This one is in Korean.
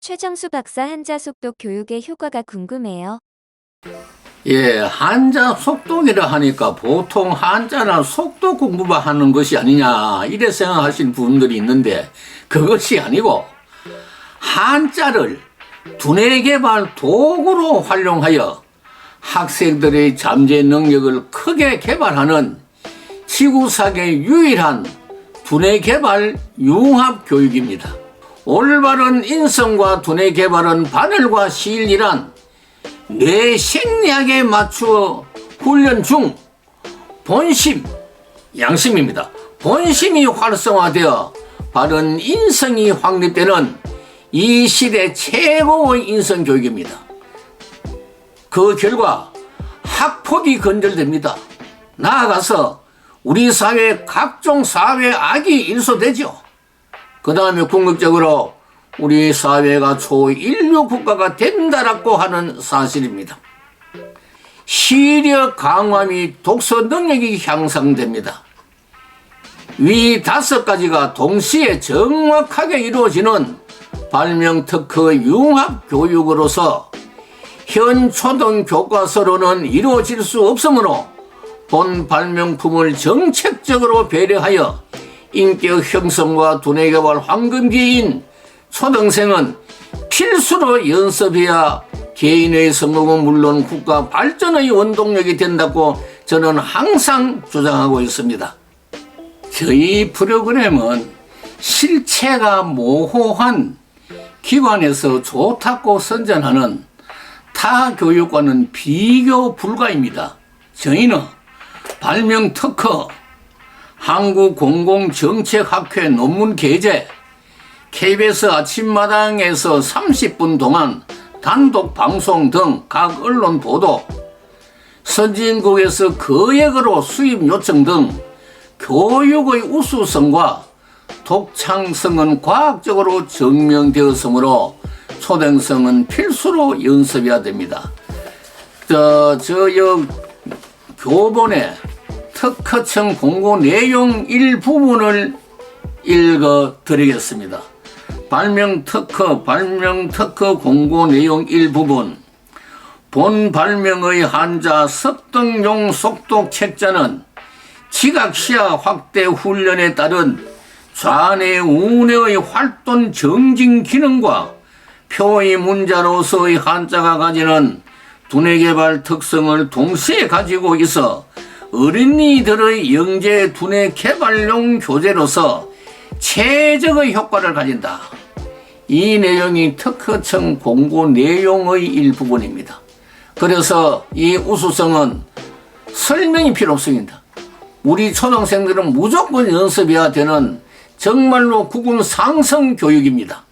최정수 박사 한자 속독 교육의 효과가 궁금해요. 예, 한자 속독이라 하니까 보통 한자나 속독 공부만 하는 것이 아니냐 이래 생각하시는 분들이 있는데 그것이 아니고 한자를 두뇌 개발 도구로 활용하여 학생들의 잠재 능력을 크게 개발하는 지구상의 유일한 두뇌 개발 융합 교육입니다. 올바른 인성과 두뇌 개발은 바늘과 실이란 뇌 생리학에 맞추어 훈련 중 본심, 양심입니다. 본심이 활성화되어 바른 인성이 확립되는 이 시대 최고의 인성 교육입니다. 그 결과 학폭이 건절됩니다. 나아가서 우리 사회 각종 사회 악이 일소되죠. 그 다음에 궁극적으로 우리 사회가 초인류 국가가 된다라고 하는 사실입니다. 시력 강화 및 독서 능력이 향상됩니다. 위 다섯 가지가 동시에 정확하게 이루어지는 발명 특허 융합 교육으로서 현 초등 교과서로는 이루어질 수 없으므로 본 발명품을 정책적으로 배려하여 인격 형성과 두뇌 개발 황금기인 초등생은 필수로 연습해야 개인의 성공은 물론 국가 발전의 원동력이 된다고 저는 항상 주장하고 있습니다. 저희 프로그램은 실체가 모호한 기관에서 좋다고 선전하는 타 교육과는 비교 불가입니다. 저희는 발명 특허, 한국공공정책학회 논문 게재, KBS 아침마당에서 30분 동안 단독 방송 등 각 언론 보도, 선진국에서 거액으로 수입 요청 등 교육의 우수성과 독창성은 과학적으로 증명되었으므로 초등생은 필수로 연습해야 됩니다. 저, 저, 여, 교본에 특허청 공고 내용 일부분을 읽어 드리겠습니다. 발명 특허, 발명 특허 공고 내용 일부분. 본 발명의 한자 습등용 속독 책자는 지각 시야 확대 훈련에 따른 좌뇌 우뇌의 활동 정진 기능과 표의 문자로서의 한자가 가지는 두뇌 개발 특성을 동시에 가지고 있어 어린이들의 영재 두뇌 개발용 교재로서 최적의 효과를 가진다. 이 내용이 특허청 공고 내용의 일부분입니다. 그래서 이 우수성은 설명이 필요 없습니다. 우리 초등생들은 무조건 연습해야 되는 정말로 국군 상성 교육입니다.